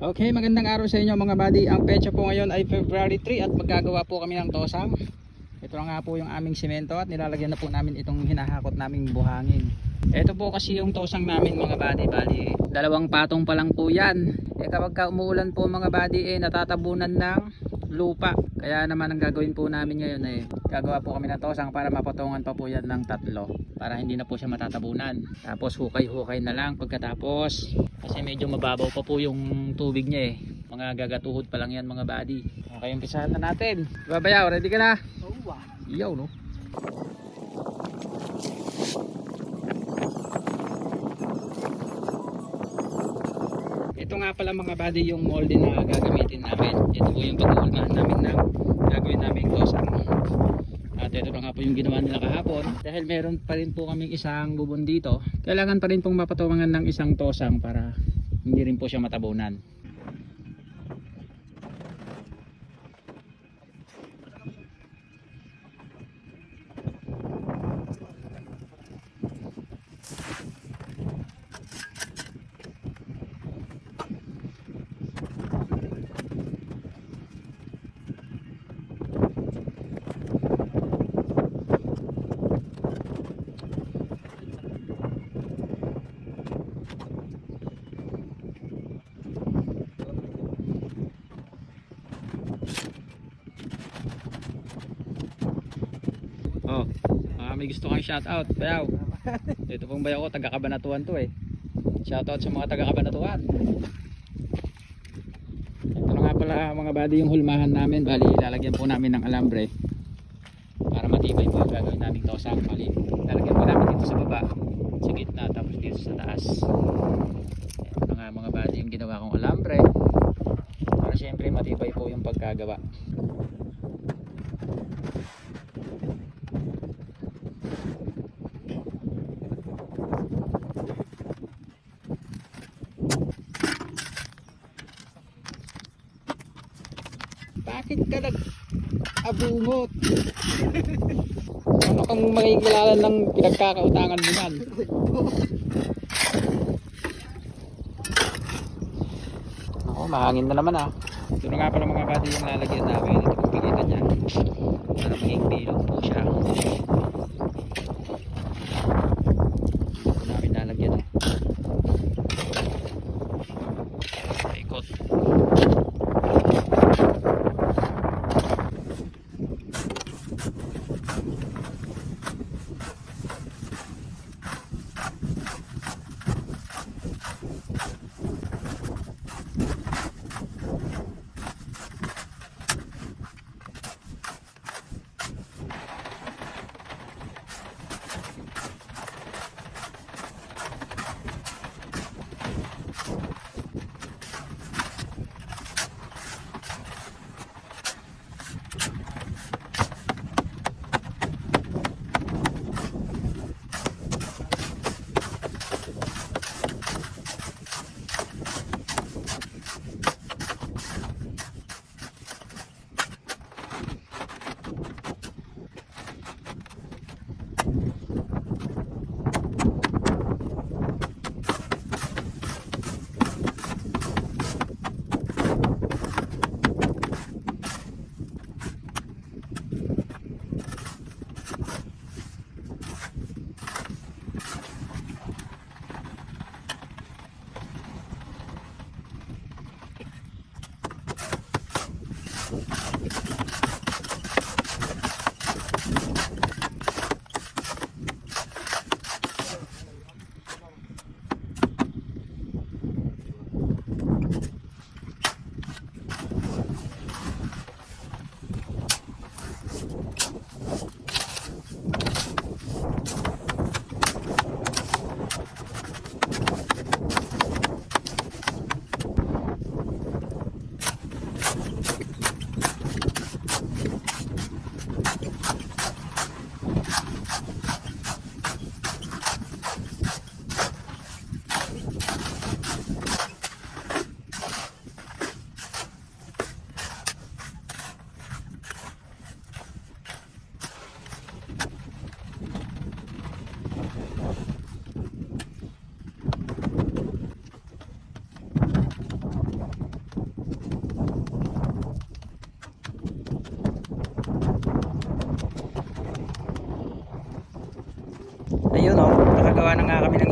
Okay, magandang araw sa inyo mga buddy. Ang petsa po ngayon ay February 3 at magagawa po kami ng tosang. Ito nga po yung aming simento at nilalagyan na po namin itong hinahakot naming buhangin. Ito po kasi yung tosang namin mga buddy. Bali, dalawang patong pa lang po yan. Eh kapag ka umuulan po mga buddy eh natatabunan ng lupa. Kaya naman ang gagawin po namin ngayon eh gagawa po kami ng tosang para mapatungan pa po yan ng tatlo. Para hindi na po siya matatabunan. Tapos hukay-hukay na lang pagkatapos. Kasi medyo mababaw pa po yung tubig niya eh. Mga gagatuhod pa lang yan mga buddy. Okay, umpisahan na natin. Babayaw, ready ka na? Oo ah. Iyaw no? Ito nga pala mga buddy yung molde na gagamitin namin. Ito po yung pag-uulmahan namin ng gagawin namin tosang. At ito na nga po yung ginawa nila kahapon. Dahil meron pa rin po kaming isang bubon dito. Kailangan pa rin pong mapatawangan ng isang tosang para hindi rin po siya matabunan. Oh, ah, may gusto kang shoutout, bayaw. Ito pong bayaw ko, taga Kabanatuan to eh. Shoutout sa mga taga Kabanatuan. Ito na nga pala mga buddy yung hulmahan namin. Bali, lalagyan po namin ng alambre. Para matibay po yung gagawin naming tosang. Bali, lalagyan po namin dito sa baba, sa gitna, tapos dito sa taas. Ito nga mga buddy yung ginawa kong alambre. Para syempre matibay po yung pagkagawa. Bakit ka nag abungot? ano kang makikilala ng pinagkakautangan mo yan? Ako, mahangin na naman ah. Ito na nga pala mga buddy yung lalagyan namin. Ito kung pigitan niya. Para maging bilog po siya.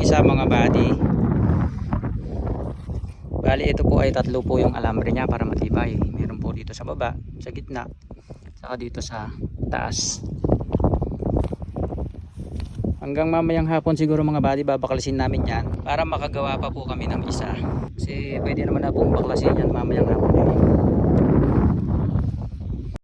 Isa mga buddy. Bali ito po ay tatlo po yung alambre niya para matibay. Meron po dito sa baba, sa gitna, saka dito sa taas. Hanggang mamayang hapon siguro mga buddy babaklasin namin yan para makagawa pa po kami ng isa. Kasi pwede naman na pong baklasin yan mamayang hapon. Eh.